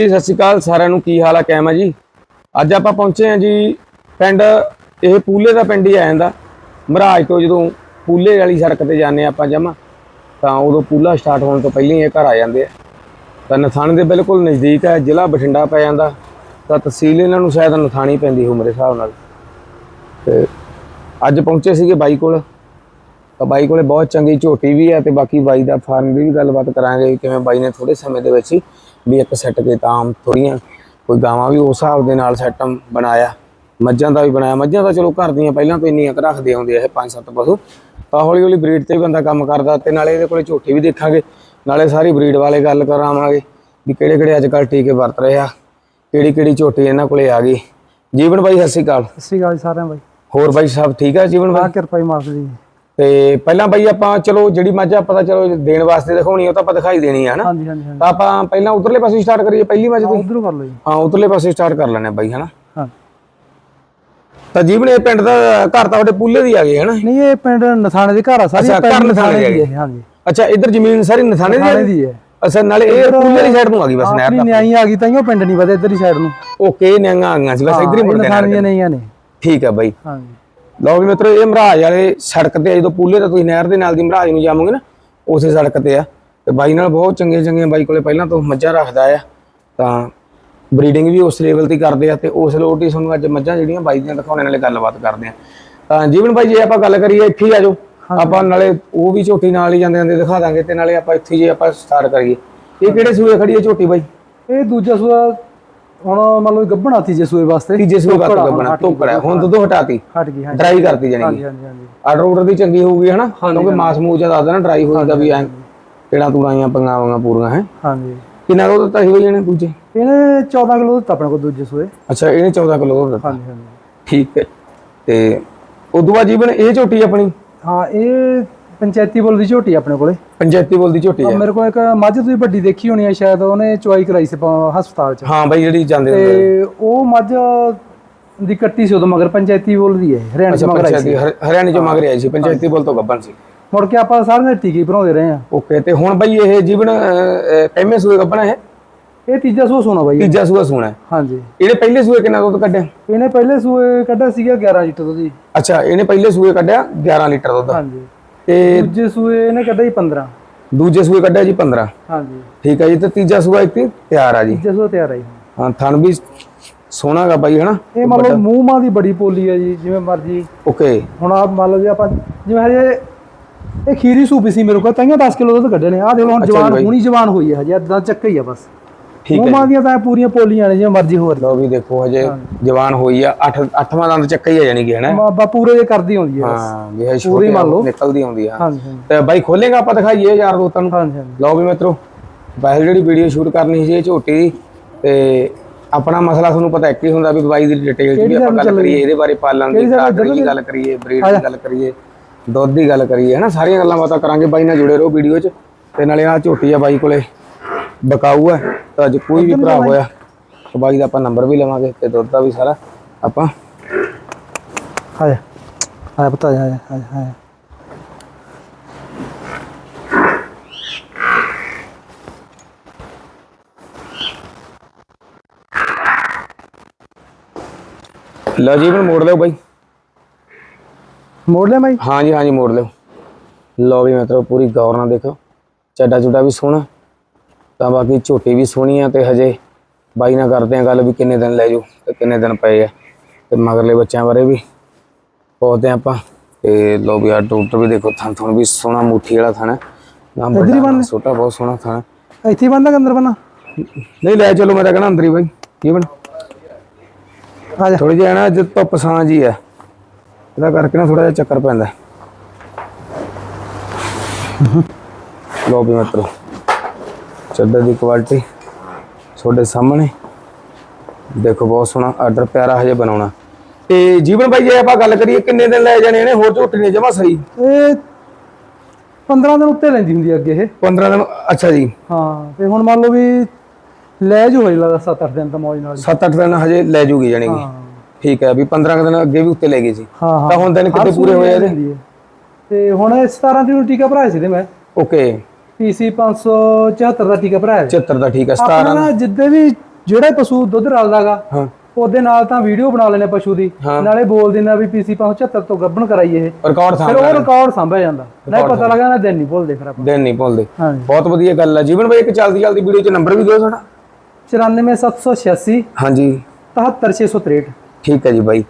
ਜੀ, ਸਤਿ ਸ਼੍ਰੀ ਅਕਾਲ, ਸਾਰਿਆਂ ਨੂੰ ਕੀ ਹਾਲ ਆ, ਕੈਮ ਆ ਜੀ? ਅੱਜ ਆਪਾਂ ਪਹੁੰਚੇ ਆ ਜੀ, ਪਿੰਡ, ਇਹ ਪੂਲੇ ਦਾ ਪਿੰਡ ਹੀ ਆ ਜਾਂਦਾ। ਮਹਾਰਾਜ ਤੋਂ ਜਦੋਂ ਪੂਲੇ ਵਾਲੀ ਸੜਕ ਤੇ ਜਾਂਦੇ ਆਪਾਂ ਜਮਾ, ਤਾਂ ਉਦੋਂ ਪੂਲਾ ਸਟਾਰਟ ਹੋਣ ਤੋਂ ਪਹਿਲਾਂ ਹੀ ਇਹ ਘਰ ਆ ਜਾਂਦੇ ਆ। ਤਾਂ ਨਥਾਣੇ ਦੇ ਬਿਲਕੁਲ ਨਜ਼ਦੀਕ ਹੈ, ਜ਼ਿਲ੍ਹਾ ਬਠਿੰਡਾ ਪੈ ਜਾਂਦਾ। ਤਾਂ ਤਹਿਸੀਲ ਇਹਨਾਂ ਨੂੰ ਸ਼ਾਇਦ ਨਥਾਣੀ ਪੈਂਦੀ ਹੋ ਮੇਰੇ ਹਿਸਾਬ ਨਾਲ। ਤੇ ਅੱਜ ਪਹੁੰਚੇ ਸੀਗੇ ਬਾਈ ਕੋਲ। ਤਾਂ ਬਾਈ ਕੋਲੇ ਬਹੁਤ ਚੰਗੀ ਝੋਟੀ ਵੀ ਹੈ ਤੇ ਬਾਕੀ ਬਾਈ ਦਾ ਫਾਰਮ ਦੀ ਵੀ ਗੱਲਬਾਤ ਕਰਾਂਗੇ ਕਿਵੇਂ ਬਾਈ ਨੇ ਥੋੜੇ ਸਮੇਂ ਦੇ ਵਿੱਚ ਹੀ ਵੀ ਇੱਕ ਸੈੱਟ ਕੇ ਤਾਂ ਥੋੜੀਆਂ ਕੋਈ ਗਾਵਾਂ ਵੀ ਉਸ ਹਿਸਾਬ ਦੇ ਨਾਲ ਸੈਟਮ ਬਣਾਇਆ। ਮੱਝਾਂ ਦਾ ਵੀ ਬਣਾਇਆ। ਮੱਝਾਂ ਤਾਂ ਚਲੋ ਘਰ ਦੀਆਂ ਪਹਿਲਾਂ ਤੋਂ ਇੰਨੀਆਂ ਰੱਖਦੇ ਆਉਂਦੇ ਇਹ ਪੰਜ ਸੱਤ ਪਸ਼ੂ। ਤਾਂ ਹੌਲੀ ਹੌਲੀ ਬਰੀਡ ਤੇ ਵੀ ਬੰਦਾ ਕੰਮ ਕਰਦਾ ਤੇ ਨਾਲੇ ਇਹਦੇ ਕੋਲੇ ਝੋਟੀ ਵੀ ਦੇਖਾਂਗੇ। ਨਾਲੇ ਸਾਰੀ ਬਰੀਡ ਵਾਲੇ ਗੱਲ ਕਰਾਵਾਂਗੇ ਵੀ ਕਿਹੜੇ ਕਿਹੜੇ ਅੱਜ ਕੱਲ੍ਹ ਟੀਕੇ ਵਰਤ ਰਹੇ ਆ ਕਿਹੜੀ ਕਿਹੜੀ ਝੋਟੀ ਇਹਨਾਂ ਕੋਲੇ ਆ ਗਈ। ਜੀਵਨ ਬਾਈ ਸਤਿ ਸ਼੍ਰੀ ਅਕਾਲ। ਸਤਿ ਸ਼੍ਰੀ ਅਕਾਲ ਜੀ ਸਾਰਿਆਂ ਬਾਈ। ਹੋਰ ਬਾਈ ਸਾਹਿਬ ਠੀਕ ਆ ਜੀਵਨ ਬਾਈ? ਕਿਰਪਾ ਹੀ ਮਾਲਕ ਦੀ। ਤੇ ਪਹਿਲਾਂ ਬਾਈ ਆਪਾਂ ਚਲੋ ਜਿਹੜੀ ਮੱਝ ਆਪਾਂ ਤਾਂ ਚਲੋ ਦੇਣ ਵਾਸਤੇ ਦਿਖਾਉਣੀ ਉਹ ਤਾਂ ਆਪਾਂ ਦਿਖਾਈ ਦੇਣੀ ਆ ਹਨਾ? ਹਾਂਜੀ ਹਾਂਜੀ ਹਾਂਜੀ। ਤਾਂ ਆਪਾਂ ਪਹਿਲਾਂ ਉਧਰਲੇ ਪਾਸੇ ਸਟਾਰਟ ਕਰੀਏ ਪਹਿਲੀ ਮੱਝ ਤੋਂ ਉਧਰੋਂ ਕਰ ਲਓ ਜੀ। ਹਾਂ ਉਧਰਲੇ ਪਾਸੇ ਸਟਾਰਟ ਕਰ ਲੈਣੇ ਬਾਈ ਹਨਾ? ਹਾਂ। ਤਾਂ ਜੀਵਨ ਇਹ ਪਿੰਡ ਦਾ ਘਰ ਤਾਂ ਤੁਹਾਡੇ ਪੂਲੇ ਦੀ ਆ ਗਏ ਹਨਾ? ਨਹੀਂ ਇਹ ਪਿੰਡ ਨਥਾਣੇ ਦੇ ਘਰ ਆ ਸਾਰੀ ਅੱਛਾ, ਘਰ ਨਥਾਣੇ ਦੇ ਦੀ ਹੈ ਹਾਂਜੀ। ਅੱਛਾ ਇੱਧਰ ਜ਼ਮੀਨ ਸਾਰੀ ਨਥਾਣੇ ਦੀ? ਦੀ ਹੈ ਅੱਛਾ ਨਾਲੇ ਇਹ ਪੂਲੇ ਦੀ ਸਾਈਡ ਨੂੰ ਆ ਗਈ ਬਸ ਨਹਿਰ ਦਾ ਨਿਆਈ ਆ ਗਈ ਤਾਂ ਉਹ ਪਿੰਡ ਨਹੀਂ ਵਧੇ ਇੱਧਰ ਹੀ ਸਾਈਡ ਨੂੰ। ਓਕੇ ਨਿਆਂਗਾ ਆ ਗਈਆਂ ਸੀ ਬਸ ਇੱਧਰ ਹੀ ਮੁੜ ਨਹੀਂ ਨੇ। ਠੀਕ ਆ ਬਾਈ। ਹਾਂਜੀ। ਲਓ ਵੀ ਮਿੱਤਰੋ ਇਹ ਮਹਾਰਾਜ ਵਾਲੇ ਸੜਕ ਤੇ ਜਦੋਂ ਪੂਲੇ ਤੋਂ ਤੁਸੀਂ ਨਹਿਰ ਦੇ ਨਾਲ ਦੀ ਮਹਾਰਾਜ ਨੂੰ ਜਾਵੋਗੇ ਨਾ ਉਸੇ ਸੜਕ ਤੇ ਆ। ਤੇ ਬਾਈ ਨਾਲ ਬਹੁਤ ਚੰਗੇ ਚੰਗੇ ਬਾਈ ਕੋਲੇ ਪਹਿਲਾਂ ਤੋਂ ਮੱਝਾਂ ਰੱਖਦਾ ਆ। ਤਾਂ ਬਰੀਡਿੰਗ ਵੀ ਉਸ ਲੈਵਲ ਤੇ ਕਰਦੇ ਆ ਤੇ ਉਸ ਲੋਟ ਹੀ ਤੁਹਾਨੂੰ ਅੱਜ ਮੱਝਾਂ ਜਿਹੜੀਆਂ ਬਾਈ ਦੀਆਂ ਦਿਖਾਉਣੇ ਨਾਲੇ ਗੱਲਬਾਤ ਕਰਦੇ ਆ। ਤਾਂ ਜੀਵਨ ਬਾਈ ਜੇ ਆਪਾਂ ਗੱਲ ਕਰੀਏ ਇੱਥੇ ਆ ਜਾਓ। ਆਪਾਂ ਨਾਲੇ ਉਹ ਵੀ ਝੋਟੀ ਨਾਲ ਹੀ ਜਾਂਦੇ ਜਾਂਦੇ ਦਿਖਾ ਦਾਂਗੇ ਤੇ ਨਾਲੇ ਆਪਾਂ ਇੱਥੇ ਜੇ ਆਪਾਂ ਸਟਾਰਟ ਕਰੀਏ। ਇਹ ਕਿਹੜੇ ਸੂਏ ਖੜੀ ਹੈ ਝੋਟੀ ਬਾਈ? ਇਹ ਦੂਜਾ ਸੂਆ ਹੁਣ ਮੰਨ ਲਓ ਗੱਭਣਾ ਤੀਜੇ ਸੂਏ ਵਾਸਤੇ। ਤੀਜੇ ਸੂਏ ਬਾਤ ਗੱਬਣਾ ਧੋਕੜਾ ਹੁਣ ਦੁੱਧ ਹਟਾਤੀ ਹਟ ਗਈ ਹਾਂਜੀ। ਡਰਾਈ ਕਰਤੀ ਜਾਨੀ ਹਾਂਜੀ ਹਾਂਜੀ ਹਾਂਜੀ। ਆਰਡਰ ਆਰਡਰ ਦੀ ਚੰਗੀ ਹੋਊਗੀ ਹਨਾ? ਕਿਉਂਕਿ ਮਾਸ ਮੂਸ ਜ਼ਿਆਦਾ ਆਦਾ ਨਾ ਡਰਾਈ ਹੋ ਜਾਂਦਾ ਵੀ ਐ ਕਿਹੜਾ ਤੂੜਾਈਆਂ ਪੰਗਾਵਾਂਗਾ ਪੂਰੀਆਂ ਹੈ? ਹਾਂਜੀ। ਕਿੰਨਾ ਦੁੱਧ ਦਿੱਤਾ ਸੀ ਬਈ ਇਹਨੇ ਦੂਜੇ? ਇਹਨੇ 14 ਕਿਲੋ ਦਿੱਤਾ ਆਪਣੇ ਕੋਲ ਦੂਜੇ ਸੂਏ। ਅੱਛਾ ਇਹਨੇ 14 ਕਿਲੋ ਦੁੱਧ ਦਿੱਤਾ। ਹਾਂਜੀ ਹਾਂਜੀ। ਠੀਕ ਹੈ। ਤੇ ਉਦੋਂ ਬਾਅਦ ਜੀਵਨ ਇਹ ਝੋਟੀ ਆਪਣੀ? ਹਾਂ ਇਹ ਪੰਚਾਇਤੀ ਬੋਲ ਦੀ ਝੋਟੀ ਆਪਣੇ ਕੋਲੇ। ਪੰਚਾਇਤੀ ਬੋਲ ਦੀ ਝੋਟੀ ਹੈ ਮੇਰੇ ਕੋਲ ਇੱਕ ਮੱਝ ਤੁਸੀਂ ਵੱਡੀ ਦੇਖੀ ਹੋਣੀ ਆ ਸ਼ਾਇਦ ਉਹਨੇ ਚੁਆਈ ਕਰਾਈ ਸੀ ਹਸਪਤਾਲ 'ਚ। ਹਾਂ ਬਾਈ ਜਿਹੜੀ ਜਾਂਦੇ ਤੇ ਉਹ ਮੱਝ ਦੀ ਕੱਟੀ ਸੀ ਉਦੋਂ ਮਗਰ ਪੰਚਾਇਤੀ ਬੋਲ ਦੀ ਹੈ ਹਰਿਆਣਾ 'ਚ ਮਗਰ ਆਈ ਸੀ। ਹਰਿਆਣੇ ਚੋਂ ਮਗਰ ਆਈ ਸੀ ਪੰਚਾਇਤੀ ਬੋਲ ਤੋਂ ਗੱਬਨ ਸੀ। ਮੁੜ ਕੇ ਆਪਾਂ ਸਾਰਿਆਂ ਟੀਕੇ ਭਰਾਉਂਦੇ ਰਹੇ ਆ ਓਕੇ ਤੇ ਹੁਣ ਬਈ ਇਹ ਜੀਵਨ ਕਿੰਨੇ ਸੂਏ ਗੱਬਣਾ ਹੈ ਇਹ ਤੀਜਾ ਸੂਆ ਸੋਨਾ ਬਾਈ। ਤੀਜਾ ਸੂਆ ਸੂਣਾ। ਹੈ ਹਾਂਜੀ। ਇਹਨੇ ਪਹਿਲੇ ਸੂਏ ਕਿੰਨਾ ਦੁੱਧ ਕੱਢਿਆ? ਇਹਨੇ ਪਹਿਲੇ ਸੂਏ ਕੱਢਿਆ ਸੀਗਾ 11 ਲੀਟਰ ਦੁੱਧ ਜੀ। ਅੱਛਾ ਇਹਨੇ ਪਹਿਲੇ ਸੂਏ ਕੱਢਿਆ 11 ਲੀਟਰ ਦੁੱਧ। ਹਾਂਜੀ। ਤੇ ਦੂਜੇ ਸੂਏ ਇਹਨੇ ਕੱਢਿਆ ਜੀ 15 ਦੂਜੇ ਸੂਏ ਕੱਢਿਆ ਜੀ 15 ਹਾਂਜੀ। ਠੀਕ ਹੈ ਜੀ ਤੇ ਤੀਜਾ ਸੂਆ ਇੱਥੇ ਤਿਆਰ ਆ ਜੀ। ਤੀਜਾ ਸੂਆ ਤਿਆਰ ਆਈ ਹਾਂ ਥਣ ਵੀ ਸੋਹਣਾਗਾ ਬਾਈ ਹਨਾ? ਇਹ ਮੰਨ ਲਓ ਮੂੰਹ ਮਾਂ ਦੀ ਬੜੀ ਪੋਲੀ ਹੈ ਜੀ ਜਿਵੇਂ ਮਰਜ਼ੀ। ਓਕੇ। ਹੁਣ ਆਪ ਮੰਨ ਲਓ ਜੇ ਆਪਾਂ ਜਿਵੇਂ ਹਜੇ ਇਹ ਖੀਰੀ ਸੂਪੀ ਸੀ ਮੇਰੇ ਕੋਲ ਤਾਂ 10 ਕਿਲੋ ਦੁੱਧ ਕੱਢੇ ਨੇ। ਆਹ ਦੇਖ ਲਓ ਹੁਣ ਜਵਾਨ ਹੁਣੀ ਜਵਾਨ ਹੋਈ ਹੈ ਹਜੇ ਇਦਾਂ ਚੱਕਾ ਹੀ ਆ ਬਸ। ਠੀਕ ਮੂੰਹ ਮਾਂ ਦੀਆਂ ਤਾਂ ਇਹ ਪੂਰੀਆਂ ਪੋਲੀਆਂ ਨੇ ਜਿਵੇਂ ਮਰਜ਼ੀ ਹੋਰ। ਲਓ ਵੀ ਦੇਖੋ ਹਜੇ ਜਵਾਨ ਹੋਈ ਆ 8 ਅੱਠਵਾਂ ਦੰਦ ਚੱਕਾ ਹੀ ਆ ਜਾਣੀ ਕਿ ਹਨਾ। ਬਾਬਾ ਪੂਰੇ ਜੇ ਕਰਦੀ ਹੁੰਦੀ ਹੈ ਬਸ। ਹਾਂ ਵੀ ਇਹ ਛੋਟੀ ਮੰਨ ਲਓ। ਨਿਕਲਦੀ ਆਉਂਦੀ ਆ। ਹਾਂਜੀ ਹਾਂਜੀ। ਤੇ ਬਾਈ ਖੋਲੇਗਾ ਆਪਾਂ ਦਿਖਾਈਏ ਯਾਰ ਦੋਸਤਾਂ ਨੂੰ। ਹਾਂਜੀ ਹਾਂਜੀ। ਲਓ ਵੀ ਮਿੱਤਰੋ ਵੈਸੇ ਜਿਹੜੀ ਵੀਡੀਓ ਸ਼ੂਟ ਕਰਨੀ ਸੀ ਇਹ ਝੋਟੀ ਦੀ ਤੇ ਆਪਣਾ ਮਸਲਾ ਤੁਹਾਨੂੰ ਪਤਾ ਇੱਕ ਹੀ ਹੁੰਦਾ ਵੀ ਦਵਾਈ ਦੀ ਡਿਟੇਲ ਵੀ ਆਪਾਂ ਗੱਲ ਕਰੀਏ ਇਹਦੇ ਬਾਰੇ ਪਾਲਣ ਦੀ ਡਾਕਟਰੀ ਦੀ ਗੱਲ ਕਰੀਏ ਬਰੀਡ ਦੀ ਗੱਲ ਕਰੀਏ ਦੁੱਧ ਦੀ ਗੱਲ ਕਰੀਏ ਹਨਾ ਸਾਰੀਆਂ ਗੱਲਾਂ ਬਾਤਾਂ ਕਰਾਂਗੇ ਬਾਈ ਨਾਲ ਜੁੜੇ ਰਹੋ ਵੀਡੀਓ 'ਚ। ਤੇ ਨਾਲੇ ਆ ਝੋਟੀ ਆ ਬਾਈ ਕੋਲੇ। ਬਕਾਊ ਹੈ ਤਾਂ ਅੱਜ ਕੋਈ ਵੀ ਭਰਾ ਹੋਇਆ ਤਾਂ ਬਾਈ ਦਾ ਆਪਾਂ ਨੰਬਰ ਵੀ ਲਵਾਂਗੇ ਤੇ ਦੁੱਧ ਦਾ ਵੀ ਸਾਰਾ ਆਪਾਂ ਹਾਂ ਪਤਾ ਹਾਂ ਹਾਂ ਲਓ ਜੀ ਮੈਨੂੰ ਮੋੜ ਲਿਓ ਬਾਈ। ਮੋੜ ਲੈ ਬਾਈ? ਹਾਂਜੀ ਹਾਂਜੀ ਮੋੜ ਲਿਓ। ਲਓ ਵੀ ਮਤਲਬ ਪੂਰੀ ਗੌਰ ਨਾਲ ਦੇਖੋ ਚੱਡਾ ਚੁੱਡਾ ਵੀ ਸੋਹਣਾ। ਤਾਂ ਬਾਕੀ ਝੋਟੀ ਵੀ ਸੋਹਣੀ ਆ ਤੇ ਹਜੇ ਬਾਈ ਨਾਲ ਕਰਦੇ ਆ ਗੱਲ ਵੀ ਕਿੰਨੇ ਦਿਨ ਲੈ ਜਾਓ ਤੇ ਕਿੰਨੇ ਦਿਨ ਪਏ ਆ ਤੇ ਮਗਰਲੇ ਬੱਚਿਆਂ ਬਾਰੇ ਵੀ ਪੁੱਛਦੇ ਆ ਆਪਾਂ। ਤੇ ਲਓ ਵੀ ਆ ਡਾਕਟਰ ਵੀ ਦੇਖੋ ਥਣ ਥਣ ਵੀ ਸੋਹਣਾ ਮੁੱਠੀ ਵਾਲਾ ਥਣ ਹੈ ਨਾ ਵੱਡਾ ਨਾ ਛੋਟਾ ਬਹੁਤ ਸੋਹਣਾ ਥਣ। ਇੱਥੇ ਹੀ ਬੰਦਾ ਕਿ ਅੰਦਰ ਬੰਨਾ ਨਹੀਂ ਲੈ ਚਲੋ ਮੈਂ ਤਾਂ ਕਹਣਾ ਅੰਦਰ ਹੀ ਬਾਈ। ਜੀਵਨ ਆ ਜਾ। ਥੋੜੀ ਜਿਹਾ ਨਾ ਅੱਜ ਧੁੱਪ ਸਾਂ ਜੀ ਆ ਇਹਦਾ ਕਰਕੇ ਨਾ ਥੋੜਾ ਜਿਹਾ ਚੱਕਰ ਪੈਂਦਾ। ਲੋ ਵੀ ਮਿੱਤਰੋ ਚੱਦਰ ਦੀ ਕੁਆਲਿਟੀ ਤੁਹਾਡੇ ਸਾਹਮਣੇ। ਦੇਖੋ ਬਹੁਤ ਸੋਹਣਾ ਆਰਡਰ ਪਿਆਰਾ ਹਜੇ ਬਣਾਉਣਾ। ਤੇ ਜੀਵਨ ਬਾਈ ਜੇ ਆਪਾਂ ਗੱਲ ਕਰੀਏ ਕਿੰਨੇ ਦਿਨ ਲੈ ਜਾਣੇ ਨੇ ਹੋਰ ਝੋਟੀ ਨੇ ਜਮਾ ਸਹੀ? ਇਹ 15 ਦਿਨ ਉੱਤੇ ਲੈਂਦੀ ਹੁੰਦੀ ਅੱਗੇ ਇਹ। 15 ਦਿਨ ਅੱਛਾ ਜੀ। ਹਾਂ ਤੇ ਹੁਣ ਮੰਨ ਲਓ ਵੀ ਲੈ ਜੂ ਹੋਈ ਲੱਗਦਾ 7-8 ਦਿਨ ਤਾਂ ਮੌਜ ਨਾਲ ਹੀ। 7-8 ਦਿਨ ਹਜੇ ਲੈ ਜੂਗੀ ਕਿ। ਹਾਂ। ਠੀਕ ਹੈ ਵੀ 15 ਕੁ ਦਿਨ ਅੱਗੇ ਵੀ ਉੱਤੇ ਲੈ ਗਈ ਸੀ। ਤਾਂ ਹੁਣ ਦਿਨ ਕਿਤੇ ਪੂਰੇ ਹੋਏ ਇਹਦੇ। ਤੇ ਹੁਣ ਇਹ 17 ਦਿਨ ਨੂੰ ਟੀਕਾ ਭਰਾਇਆ ਸੀ ਤੇ ਮੈਂ। ਓਕੇ ਪੀਸੀ 574 ਦਾ ਟੀਕਾ ਭਰਾਇਆ ਸੀ। 74 ਦਾ ਠੀਕ ਹੈ 17 ਆਪਣਾ ਜਿੱਦੇ ਵੀ ਜਿਹੜਾ ਪਸ਼ੂ ਦੁੱਧ ਰਲਦਾਗਾ ਹਾਂ। ਉਹਦੇ ਨਾਲ ਤਾਂ ਵੀਡੀਓ ਬਣਾ ਲੈਣੇ ਪਸ਼ੂ ਦੀ। ਨਾਲੇ ਬੋਲ ਦਿੰਦਾ ਵੀ ਪੀਸੀ 576 ਤੋਂ ਗੱਭਣ ਕਰਾਈ ਇਹ। ਰਿਕਾਰਡ ਥਾਂ ਫਿਰ ਉਹ ਰਿਕਾਰਡ ਸੰਭਿਆ ਜਾਂਦਾ। ਨਹੀਂ ਪਤਾ ਲੱਗਾ ਨਾ ਦਿਨ ਨਹੀਂ ਭੁੱਲਦੇ ਫਿਰ ਆਪਾਂ। ਦਿਨ ਨਹੀਂ ਭੁੱਲਦੇ। ਬਹੁਤ ਵਧੀਆ ਗੱਲ ਹੈ ਜੀਵਨ ਬਾਈ ਇੱਕ ਚੱਲਦੀ ਚੱਲਦੀ ਵੀਡੀਓ 'ਚ ਨੰਬਰ ਵੀ ਦਿਓ ਸਾਡਾ। 94786 ਹਾਂਜੀ। 77663 ਠੀਕ ਹੈ ਜੀ ਬਾਈ।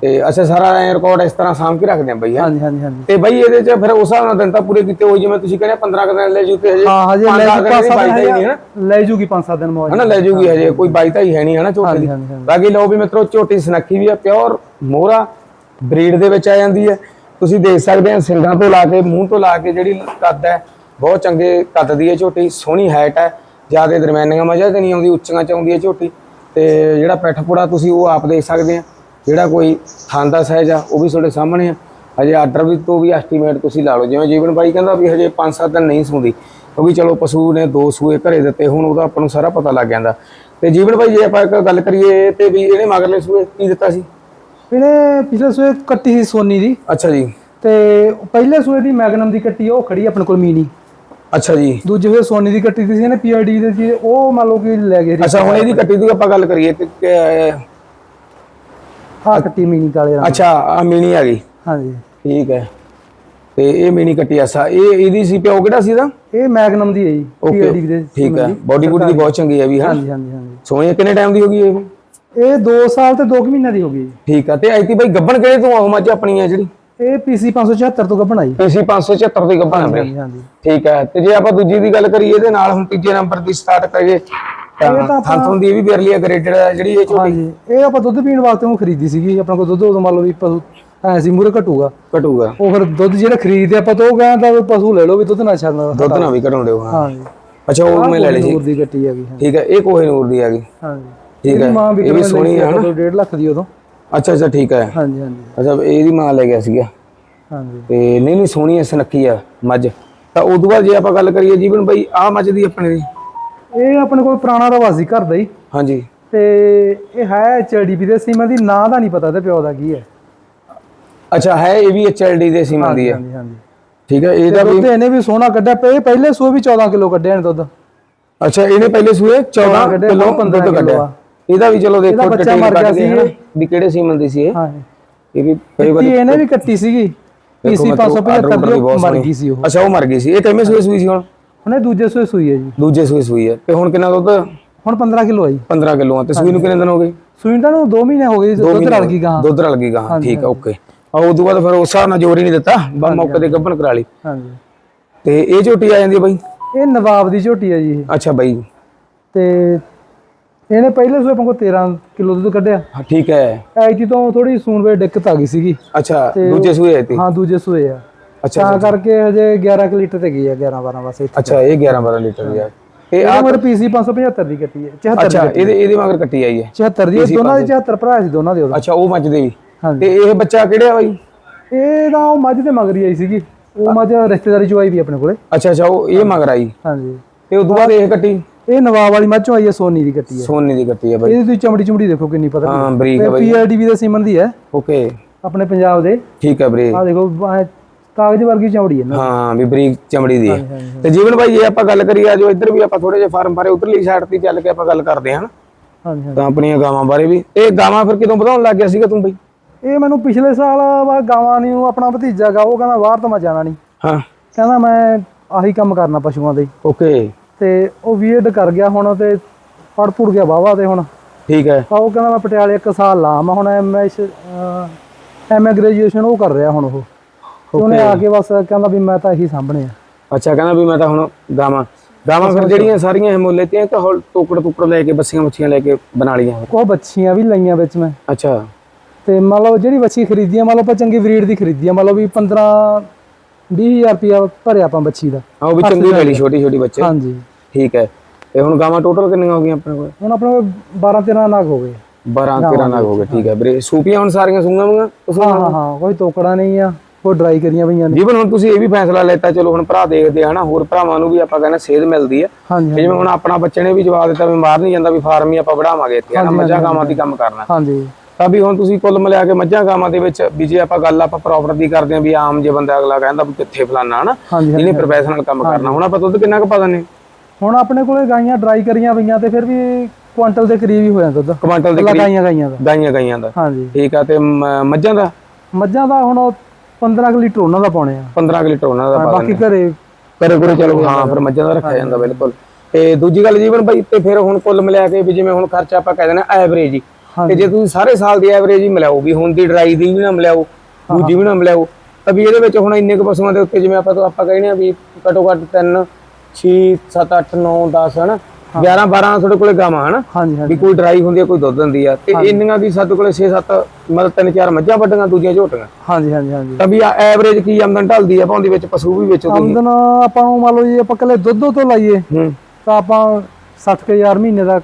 ਤੇ ਅੱਛਾ ਸਾਰਾ ਰਿਕਾਰਡ ਇਸ ਤਰ੍ਹਾਂ ਸਾਂਭ ਕੇ ਰੱਖਦੇ ਆ ਬਾਈ? ਹਾਂਜੀ ਹਾਂਜੀ ਹਾਂਜੀ। ਤੇ ਬਾਈ ਇਹਦੇ 'ਚ ਫਿਰ ਉਸ ਹਿਸਾਬ ਨਾਲ ਦਿਨ ਤਾਂ ਪੂਰੇ ਕੀਤੇ ਹੋਈ ਜਿਵੇਂ ਤੁਸੀਂ ਕਹਿੰਦੇ 15 ਕੁ ਦਿਨ ਲੈ ਜੂ ਤੇ ਹਜੇ ਹਾਂ ਹਜੇ ਲੈ ਜੂ ਦਿਨ ਪੰਜ ਦੀ ਬਾਈ ਤਾਂ ਹੀ ਸੱਤ ਨਹੀਂ ਹੈ ਨਾ। ਲੈ ਜੂਗੀ 5-7 ਦਿਨ ਮੌਜ। ਹਨਾ ਲੈ ਜੂਗੀ ਹਜੇ ਕੋਈ ਬਾਈ ਤਾਂ ਹੀ ਹੈ ਨਹੀਂ ਹਨਾ ਝੋਟੀ ਦੀ। ਬਾਕੀ ਲਓ ਵੀ ਮਿੱਤਰੋ ਝੋਟੀ ਸਨੱਖੀ ਵੀ ਆ ਪਿਓਰ ਮੋਹਰਾ ਬਰੀਡ ਦੇ ਵਿੱਚ ਆ ਜਾਂਦੀ ਹੈ। ਤੁਸੀਂ ਦੇਖ ਸਕਦੇ ਆ ਸਿੰਗਾਂ ਤੋਂ ਲਾ ਕੇ ਮੂੰਹ ਤੋਂ ਲਾ ਕੇ ਜਿਹੜੀ ਕੱਦ ਹੈ ਬਹੁਤ ਚੰਗੇ ਕੱਦ ਦੀ ਹੈ ਝੋਟੀ ਸੋਹਣੀ ਹਾਈਟ ਹੈ। ਜ਼ਿਆਦਾ ਦਰਮਿਆਨੀਆਂ ਮਜ਼ਾ ਤੇ ਨਹੀਂ ਆਉਂਦੀ ਉੱਚੀਆਂ ਚ ਆਉਂਦੀ ਹੈ ਝੋਟੀ ਤੇ ਜਿਹੜਾ ਪਿੱਠ ਪੁੜਾ ਤੁਸੀਂ ਉਹ ਆਪ ਦੇਖ ਸਕਦੇ ਆ। ਜਿਹੜਾ ਕੋਈ ਥਾਂ ਦਾ ਸਾਈਜ਼ ਆ ਉਹ ਵੀ ਤੁਹਾਡੇ ਸਾਹਮਣੇ ਆ। ਹਜੇ ਆਰਡਰ ਵੀ ਤੋਂ ਵੀ ਐਸਟੀਮੇਟ ਤੁਸੀਂ ਲਾ ਲਓ ਜਿਵੇਂ ਜੀਵਨ ਬਾਈ ਕਹਿੰਦਾ ਵੀ ਹਜੇ 5-7 ਦਿਨ ਨਹੀਂ ਸੌਂਦੀ ਕਿਉਂਕਿ ਚਲੋ ਪਸ਼ੂ ਨੇ ਦੋ ਸੂਏ ਘਰੇ ਦਿੱਤੇ ਹੁਣ ਉਹਦਾ ਆਪਾਂ ਨੂੰ ਸਾਰਾ ਪਤਾ ਲੱਗ ਜਾਂਦਾ। ਤੇ ਜੀਵਨ ਬਾਈ ਜੇ ਆਪਾਂ ਇੱਕ ਗੱਲ ਕਰੀਏ ਤੇ ਵੀ ਇਹਨੇ ਮਗਰਲੇ ਸੂਏ ਕੀ ਦਿੱਤਾ ਸੀ? ਇਹਨੇ ਪਿਛਲੇ ਸੂਏ ਕੱਟੀ ਸੀ ਸੋਨੀ ਦੀ। ਅੱਛਾ ਜੀ। ਤੇ ਪਹਿਲੇ ਸੂਏ ਦੀ ਮੈਗਨਮ ਦੀ ਕੱਟੀ ਉਹ ਖੜੀ ਆਪਣੇ ਕੋਲ ਮੀਨੀ। ਅੱਛਾ ਜੀ। ਦੂਜੇ ਸੂਏ ਸੋਨੀ ਦੀ ਕੱਟੀ ਸੀ ਇਹਨੇ ਪੀਆਰਡੀ ਦੇ ਸੀ ਉਹ ਮੰਨ ਲਓ ਕਿ ਲੈ ਗਏ ਅੱਛਾ ਹੁਣ ਇਹਦੀ ਕੱਟੀ ਦੀ ਆਪਾਂ ਗੱਲ ਕਰੀਏ ਕਿ- ਹਾਂ ਕੱਟੀ ਮੀਨੀ ਕਾਲੇ ਰੰਗ ਅੱਛਾ ਆ ਮੀਣੀ ਆ ਗਈ। ਹਾਂਜੀ। ਠੀਕ ਹੈ। ਤੇ ਇਹ ਮੀਣੀ ਕੱਟੀ ਐਸਾ ਇਹ ਇਹਦੀ ਸੀ ਪਿਓ ਕਿਹੜਾ ਸੀ ਇਹਦਾ? ਇਹ ਮੈਗਨਮ ਦੀ ਹੈ ਜੀ ਪੀਆਰਡੀ ਦੇ ਠੀਕ ਹੈ। ਬੋਡੀ ਬੂਡੀ ਦੀ ਬਹੁਤ ਚੰਗੀ ਹੈ ਵੀ ਹਾਂ ਹਾਂਜੀ ਹਾਂਜੀ ਹਾਂਜੀ। ਸੋਹਣੀ ਕਿੰਨੇ ਟਾਈਮ ਦੀ ਹੋ ਗਈ ਇਹ? ਇਹ 2 ਸਾਲ ਤੇ 2 ਮਹੀਨਿਆਂ ਦੀ ਹੋ ਗਈ। ਠੀਕ ਆ। ਤੇ ਐਤੀ ਬਾਈ ਗੱਬਣ ਕਿਹੜੇ ਤੋਂ ਆਉ ਮੱਝ ਆਪਣੀ ਹੈ ਜਿਹੜੀ? ਇਹ ਪੀਸੀ 576 ਤੋਂ ਗੱਭਣ ਆਈ ਪੀਸੀ 576 ਦੀ ਗੱਬਣ ਹੈ ਹਾਂਜੀ ਠੀਕ ਹੈ। ਤੇ ਜੇ ਆਪਾਂ ਦੂਜੀ ਦੀ ਗੱਲ ਕਰੀਏ ਇਹਦੇ ਨਾਲ ਹੁਣ ਤੀਜੇ ਨੰਬਰ ਦੀ ਸਟਾਰਟ ਕਰੀਏ। ਤਾਂ ਥਾਂ ਦੀ ਇਹ ਵੀ ਬੇਰਲੀ ਗ੍ਰੇਡਡ ਹੈ ਜਿਹੜੀ ਇਹ ਝੋਟੀ ਹਾਂਜੀ ਇਹ ਆਪਾਂ ਦੁੱਧ ਪੀਣ ਵਾਸਤੇ ਉਹ ਖਰੀਦੀ ਸੀਗੀ ਆਪਣੇ ਕੋਲ ਦੁੱਧ ਉਦੋਂ ਮੰਨ ਲਓ ਵੀ ਪਸ਼ੂ ਐ ਸੀ ਮੂਰੇ ਘਟੂਗਾ। ਘਟੂਗਾ। ਉਹ ਫਿਰ ਦੁੱਧ ਜਿਹੜਾ ਖਰੀਦਦੇ ਆਪਾਂ ਤਾਂ ਉਹ ਕਹਿੰਦਾ ਵੀ ਪਸ਼ੂ ਲੈ ਲਓ ਵੀ ਦੁੱਧ ਨਾ ਛੱਡਣਾ ਦੁੱਧ ਨਾ ਵੀ ਘਟਾਉਂਦੇ ਹੋ ਹਾਂ। ਹਾਂਜੀ। ਅੱਛਾ ਉਹ ਮੈਂ ਲੈ ਲਈ ਸੀ ਨੂਰ ਦੀ ਗੱਟੀ ਹੈਗੀ ਹਾਂਜੀ ਠੀਕ ਹੈ ਇਹ ਕੋਹੇ ਨੂਰ ਦੀ ਆ ਗਈ ਹਾਂਜੀ। ਠੀਕ ਹੈ ਇਹ ਵੀ ਸੋਹਣੀ ਹੈ 1.5 ਲੱਖ ਦੀ ਉਦੋਂ। ਅੱਛਾ ਅੱਛਾ ਠੀਕ ਹੈ। ਹਾਂਜੀ ਹਾਂਜੀ। ਅੱਛਾ ਇਹਦੀ ਮਾਂ ਲੈ ਗਿਆ ਸੀਗਾ। ਹਾਂਜੀ। ਤੇ ਨਹੀਂ ਨਹੀਂ ਸੋਹਣੀ ਐ ਸਨੱਖੀ ਆ ਮੱਝ। ਤਾਂ ਉਦੋਂ ਬਾਅਦ ਜੇ ਆਪਾਂ ਗੱਲ ਕਰੀਏ ਜੀਵਨ ਬਾਈ ਆ ਮੱਝ ਦੀ ਆਪਣੇ ਦੀ ਇਹ ਆਪਣੇ ਕੋਲ ਪੁਰਾਣਾ ਰਵਾਸੀ ਘਰ ਦਾ ਹੀ। ਹਾਂਜੀ। ਤੇ ਇਹ ਹੈ ਐਚਡੀਪੀ ਦੇ ਸੀਮਾ ਦੀ ਨਾਂ ਦਾ ਨਹੀਂ ਪਤਾ ਤੇ ਪਿਓ ਦਾ ਕੀ ਹੈ। ਅੱਛਾ ਹੈ ਇਹ ਵੀ ਐਚਐਲਡੀ ਦੇ ਸੀਮਾ ਦੀ ਹੈ। ਹਾਂਜੀ ਹਾਂਜੀ ਠੀਕ ਹੈ ਇਹਦਾ ਵੀ ਦੁੱਧ ਇਹਨੇ ਵੀ ਸੋਹਣਾ ਕੱਢਿਆ ਪਏ ਪਹਿਲੇ ਸੂਏ ਵੀ 14 ਕਿਲੋ ਕੱਢਿਆ ਨੇ ਦੁੱਧ। ਅੱਛਾ ਇਹਨੇ ਪਹਿਲੇ ਸੂਏ 14 ਕੱਢਿਆ, ਕਿਲੋ ਉਹ 15 ਦੁੱਧ ਕਿਲੋ ਕੱਢਿਆ। ਇਹਦਾ ਵੀ ਚਲੋ ਦੇਖੋ ਬੱਚਾ ਮਰ ਗਿਆ ਸੀ। ਵੀ ਕਿਹੜੇ ਸੀਮਨ ਦੀ ਸੀ ਇਹ। ਹਾਂ। ਇਹ ਵੀ ਕਈ ਵਾਰ ਇਹਨੇ ਵੀ ਕੱਟੀ ਸੀਗੀ। ਪੀਸੀ 575 ਦੀ ਉਹ ਮਰ ਗਈ ਸੀ ਉਹ। ਅੱਛਾ ਉਹ ਮਰ ਗਈ ਸੀ। ਇਹ ਕਿੰਨੇ ਸੂਏ ਸੂਈ ਸੀ ਹੁਣ? ਹੁਣੇ ਦੂਜੇ ਸੂਏ ਸੂਈ ਹੈ ਜੀ। ਦੂਜੇ ਸੂਏ ਸੂਈ ਹੈ। ਤੇ ਹੁਣ ਕਿੰਨਾ ਦੁੱਧ? ਹੁਣ 15 ਕਿਲੋ ਆਈ 15 ਕਿਲੋ ਆ। ਤੇ ਸੂਈ ਨੂੰ ਕਿੰਨੇ ਦਿਨ ਹੋ ਗਏ? ਸੂਈ ਤਾਂ ਨੂੰ 2 ਮਹੀਨੇ ਹੋ ਗਏ ਜੀ, ਦੁੱਧ ਰਲ ਗਈ ਗਾਂ। ਦੁੱਧ ਰਲ ਗਈ ਗਾਂ। ਠੀਕ ਹੈ ਓਕੇ। ਆ ਉਦੋਂ ਬਾਅਦ ਫਿਰ ਉਸ ਨਾਲ ਜੋਰ ਹੀ ਨਹੀਂ ਦਿੱਤਾ। ਬਸ ਮੌਕੇ ਤੇ ਗੱਭਣ ਕਰਾ ਲਈ। ਹਾਂਜੀ। ਤੇ ਇਹ ਝੋਟੀ ਆ ਜਾਂਦੀ ਹੈ ਬਾਈ? ਇਹ ਨਵਾਬ ਦੀ ਝੋਟੀ ਹੈ ਜੀ ਇਹ। ਅੱਛਾ ਬਾਈ। ਤੇ ਇਹਨੇ ਪਹਿਲੇ ਸੂਏ ਕੋਲ 13 ਕਿਲੋ ਦੁੱਧ ਕੱਢਿਆ। ਹਾਂ ਠੀਕ ਹੈ। ਐਤੀ ਤੋਂ ਥੋੜੀ ਸੂਣ ਵੇ ਦਿੱਕਤ ਆ ਗਈ ਸੀਗੀ। ਅੱਛਾ ਦੂਜੇ ਸੂਏ ਆਈ ਤੀ। ਹਾਂ ਦੂਜੇ ਸੂਏ ਆ। ਅੱਛਾ ਤਾਂ ਕਰਕੇ ਹਜੇ 11 ਕੁ ਲੀਟਰ ਤੇ ਗਈ ਆ 11 12 ਬਸ ਇੱਥੇ। ਅੱਛਾ ਇਹ 11 12 ਲੀਟਰ ਦੀ ਆ। ਇਹ ਮਰ ਪੀਸੀ 575 ਦੀ ਕੱਟੀ ਹੈ 74 ਅੱਛਾ ਇਹਦੇ ਇਹਦੇ ਮਗਰ ਕੱਟੀ ਆਈ ਹੈ। 74 ਦੀ ਦੋਨਾਂ ਦੇ 74 ਭਰਾ ਸੀ ਦੋਨਾਂ ਦੇ ਉਦੋਂ ਅੱਛਾ ਉਹ ਮੱਝ ਦੇ ਵੀ। ਤੇ ਇਹ ਬੱਚਾ ਕਿਹੜਾ ਬਾਈ? ਇਹ ਤਾਂ ਉਹ ਮੱਝ ਤੇ ਮਗਰੀ ਆਈ ਸੀਗੀ। ਉਹ ਮੱਝ ਰਿਸ਼ਤੇਦਾਰੀ ਚੋਂ ਆਈ ਵੀ ਆਪਣੇ ਕੋਲੇ। ਅੱਛਾ ਅੱਛਾ ਉਹ ਇਹ ਮਗਰ ਆਈ। ਹਾਂਜੀ। ਤੇ ਉਦੋਂ ਬਾਅਦ ਇਹ ਕੱਟੀ? ਇਹ ਨਵਾਬ ਵਾਲੀ ਮੱਝੋਂ ਆਈ ਹੈ ਸੋਨੀ ਦੀ ਕੱਟੀ ਹੈ। ਸੋਨੇ ਦੀ ਕੱਟੀ ਹੈ ਬਾਈ। ਇਹਦੀ ਤੁਸੀਂ ਚਮੜੀ ਚਮੜੀ ਦੇਖੋ ਕਿੰਨੀ ਪਤਾ ਹਾਂ। ਬਰੀਕ ਹੈ ਬਾਈ। ਪੀਆਰਡੀਬੀ ਦੇ ਸੀਮਨ ਦੀ ਹੈ। ਓਕੇ। ਆਪਣੇ ਪੰਜਾਬ ਦੇ। ਠੀਕ ਹੈ ਬਰੇ ਆ ਦੇਖੋ ਕਾਗਜ਼ ਵਰਗੀ ਚਮੜੀ ਹੈ ਨਾ। ਹਾਂ ਵੀ ਬਰੀਕ ਚਮੜੀ ਦੀ ਹੈ। ਤੇ ਜੀਵਨ ਭਾਈ ਜੇ ਆਪਾਂ ਗੱਲ ਕਰੀਏ ਆਜੋ ਇੱਧਰ ਵੀ ਆਪਾਂ ਥੋੜੇ ਜਿਹਾ ਫਾਰਮ ਬਾਰੇ ਉਧਰਲੀ ਸਾਈਡ ਤੇ ਚੱਲ ਕੇ ਆਪਾਂ ਗੱਲ ਕਰਦੇ ਹਾਂ ਹਾਂਜੀ ਤਾਂ ਆਪਣੀਆਂ ਗਾਵਾਂ ਬਾਰੇ ਵੀ। ਇਹ ਗਾਵਾਂ ਫਿਰ ਕਿਦੋਂ ਵਧਾਉਣ ਲੱਗ ਗਿਆ ਸੀਗਾ ਤੂੰ ਬਈ? ਇਹ ਮੈਨੂੰ ਪਿਛਲੇ ਸਾਲ ਵਾ ਗਾਵਾਂ ਨੂੰ ਆਪਣਾ ਭਤੀਜਾ ਗਾ ਉਹ ਕਹਿੰਦਾ ਬਾਹਰ ਤਾਂ ਮੈਂ ਜਾਣਾ ਨਹੀਂ। ਹਾਂ। ਕਹਿੰਦਾ ਮੈਂ ਆਹੀ ਕੰਮ ਕਰਨਾ ਪਸ਼ੂਆਂ ਦਾ। ਓਕੇ। ਤੇ ਉਹ ਬੀਐਡ ਕਰ ਗਿਆ ਹੁਣ ਤੇ ਪੜ ਪੁੜ ਗਿਆ ਵਾਵਾ ਤੇ ਹੁਣ। ਠੀਕ ਹੈ। ਤਾਂ ਉਹ ਕਹਿੰਦਾ ਮੈਂ ਪਟਿਆਲੇ ਇੱਕ ਸਾਲ ਲਾ ਮੈਂ ਹੁਣ ਐਮਐਸ ਐਮਏ ਗ੍ਰੈਜੂਏਸ਼ਨ ਉਹ ਕਰ ਰਿਹਾ ਹੁਣ ਉਹ। ਤੇ ਉਹਨੇ ਆ ਕੇ ਬਸ ਕਹਿੰਦਾ ਵੀ ਮੈਂ ਤਾਂ ਇਹੀ ਸਾਂਭਣੇ ਆ। ਅੱਛਾ ਕਹਿੰਦਾ ਵੀ ਮੈਂ ਤਾਂ ਹੁਣ ਗਾਵਾਂ। ਗਾਵਾਂ ਫਿਰ ਜਿਹੜੀਆਂ ਸਾਰੀਆਂ ਇਹ ਮੁੱਲ ਤਾਂ ਹੁਣ ਟੋਕੜ ਟੁਕੜ ਲੈ ਕੇ ਬੱਸੀਆਂ ਮੱਛੀਆਂ ਲੈ ਕੇ ਬਣਾ ਲੀਆਂ ਉਹ ਬੱਚੀਆਂ ਵੀ ਲਈਆਂ ਵਿੱਚ ਮੈਂ। ਅੱਛਾ। ਤੇ ਮੰਨ ਲਓ ਜਿਹੜੀ ਬੱਚੀ ਖਰੀਦੀ ਆ ਮੰਨ ਲਓ ਆਪਾਂ ਚੰਗੀ ਬਰੀਡ ਦੀ ਖਰੀਦੀ ਆ ਮੰਨ ਲਓ ਵੀ 15 20000 ਰੁਪਇਆ ਭਰਿਆ ਆਪਾਂ ਬੱਚੀ ਦਾ। ਆ ਉਹ ਵੀ ਚੰਗੀ ਲੈ ਲਈ ਛੋਟੀ ਛੋਟੀ ਬੱਚੇ। ਹਾਂਜੀ। ਠੀਕ ਹੈ। ਤੇ ਹੁਣ ਗਾਵਾਂ ਟੋਟਲ ਕਿੰਨੀਆਂ ਹੋ ਗਈਆਂ ਆਪਣੇ ਕੋਲ? ਹੁਣ ਆਪਣੇ ਕੋਲ 12 13 ਨਾਗ ਹੋ ਗਏ। 12 13 ਨਾਗ ਹੋ ਗਏ ਠੀਕ ਹੈ। ਵੀਰੇ ਸੂਪੀਆਂ ਹੁਣ ਸਾਰੀਆਂ ਸੂੰਗਾਂ ਵਾਂਗਾਂ ਹਾਂ ਹਾਂ ਹਾਂ ਕੋਈ ਤੋਕੜਾ ਨਹੀਂ ਆ। ਕੋਈ ਡਰਾਈ ਕਰੀਆਂ ਪਈਆਂ ਨੇ। ਜੀਵਨ ਹੁਣ ਤੁਸੀਂ ਇਹ ਵੀ ਫੈਸਲਾ ਲੈਤਾ ਚਲੋ ਹੁਣ ਭਰਾ ਦੇਖਦੇ ਆ ਹਨਾ ਹੋਰ ਭਰਾਵਾਂ ਨੂੰ ਵੀ ਆਪਾਂ ਕਹਿੰਦੇ ਸੇਧ ਮਿਲਦੀ ਆ। ਹਾਂਜੀ ਜਿਵੇਂ ਹੁਣ ਆਪਣਾ ਬੱਚੇ ਨੇ ਵੀ ਜਵਾਬ ਦਿੱਤਾ ਵੀ ਮਾਰ ਨਹੀਂ ਜਾਂਦਾ ਵੀ ਫਾਰਮ ਹੀ ਆਪਾਂ ਵਧਾਵਾਂਗੇ ਇੱਥੇ ਹਨਾ ਮੱਝਾਂ ਗਾਵਾਂ ਦੀ ਕੰਮ ਕਰਨਾ। ਹਾਂਜੀ। ਤਾਂ ਵੀ ਹੁਣ ਤੁਸੀਂ ਕੁੱਲ ਮਿਲਾ ਕੇ ਮੱਝਾਂ ਗਾਵਾਂ ਦੇ ਵਿੱਚ ਵੀ ਜੇ ਆਪਾਂ ਗੱਲ ਆਪਾਂ ਪ੍ਰੋਪਰ ਦੀ ਕਰਦੇ ਆ ਵੀ ਆਮ ਜੇ ਬੰਦਾ ਅਗਲਾ ਕਹਿੰਦਾ ਵੀ ਕਿੱਥੇ ਫਲਾਨਾ ਹਨਾ ਹਾਂਜੀ ਇਹਨੇ ਪ੍ਰੋਫੈਸ਼ਨਲ ਕੰਮ ਕਰਨਾ। ਹੁਣ ਆਪਾਂ ਦੁੱਧ ਕਿੰਨਾ ਕੁ ਪਾ ਦਿੰਨੇ ਹੁਣ ਆਪਣੇ ਕੋਲੇ ਗਾਈਆਂ ਡਰਾਈ ਕਰੀਆਂ ਪਈਆਂ ਤੇ ਫਿਰ ਵੀ ਕੁਆਂਟਲ ਦੇ ਕਰੀਬ ਹੀ ਹੋ ਜਾਂਦਾ ਦੁੱਧ। ਕੁਆਂਟਲ ਦੇ ਕਰੀਬ? ਗਾਈਆਂ ਗਾਈਆਂ ਦਾ। ਗਾਈਆਂ ਗਾਈਆਂ ਦਾ। ਹਾਂਜੀ। ਠੀਕ ਆ ਤੇ ਮੱਝਾਂ ਦਾ? ਮੱਝਾਂ ਦਾ ਹੁਣ 15 ਕੁ ਲੀਟਰ ਉਹਨਾਂ ਦਾ ਪਾਉਣੇ ਆ। 15 ਕਿ ਲੀਟਰ ਉਹਨਾਂ ਦਾ ਪਾ ਬਾਕੀ ਘਰੇ ਕਰੇ ਕਰੇ ਚਲੋ ਹਾਂ ਫਿਰ ਮੱਝਾਂ ਦਾ ਰੱਖਿਆ ਜਾਂਦਾ ਬਿਲਕੁਲ। ਤੇ ਦੂਜੀ ਗੱਲ ਜੀਵਨ ਭਾਈ ਤੇ ਫਿਰ ਹੁਣ ਕੁੱਲ ਮਿਲਾ ਕੇ ਵੀ ਜਿਵੇਂ ਹੁਣ ਖਰਚਾ ਆਪਾਂ ਕਹਿ ਦਿੰਦੇ ਐਵਰੇਜ ਹੀ। ਤੇ ਜੇ ਤੁਸੀਂ ਸਾਰੇ ਸਾਲ ਦੀ ਐਵਰੇਜ ਹੀ ਮਿਲਾਓ ਵੀ ਹੁਣ ਦੀ ਡਰਾਈ ਦੀ ਵੀ ਨਾ ਮਿਲਾਓ ਦੂਜੀ ਵੀ ਨਾ ਮਿਲਾਓ ਤਾਂ ਵੀ ਇਹਦੇ ਵਿੱਚ ਹੁਣ ਇੰਨੇ ਕੁ ਪਸ਼ੂਆਂ ਦੇ ਉੱਤੇ ਜਿਵੇਂ ਆਪਾਂ ਤੋਂ ਆਪਾਂ ਕਹਿੰਦੇ ਆ ਵੀ ਘੱਟੋ ਘੱਟ 3 6 7 8 9 10 ਹਨਾ 11 12 ਤੁਹਾਡੇ ਕੋਲੇ ਗਾਵਾਂ ਹਨਾ? ਹਾਂਜੀ ਵੀ ਹਾਂਜੀ ਕੋਈ ਡਰਾਈ ਹੁੰਦੀ ਆ ਕੋਈ ਦੁੱਧ ਦਿੰਦੀ ਆ। ਤੇ ਇੰਨੀਆਂ ਦੀ ਸਾਡੇ ਕੋਲੇ 6 7 ਮਤਲਬ ਤਿੰਨ ਚਾਰ ਮੱਝਾਂ ਵੱਡੀਆਂ ਦੂਜੀਆਂ ਝੋਟੀਆਂ। ਹਾਂਜੀ ਹਾਂਜੀ ਹਾਂਜੀ। ਤਾਂ ਵੀ ਐਵਰੇਜ ਕੀ ਆਮਦਨ ਢਲਦੀ ਆ ਪਾਉਂਦੀ ਵਿੱਚ ਪਸ਼ੂ ਵੀ ਵੇਚੋ ਤੁਸੀਂ। ਆਮਦਨ ਆਪਾਂ ਨੂੰ ਮੰਨ ਲਓ ਜੀ ਆਪਾਂ ਕੱਲੇ ਦੁੱਧ ਤੋਂ ਲਾਈਏ ਹੂੰ। ਤਾਂ ਆਪਾਂ 60000 ਮਹੀਨੇ ਦਾ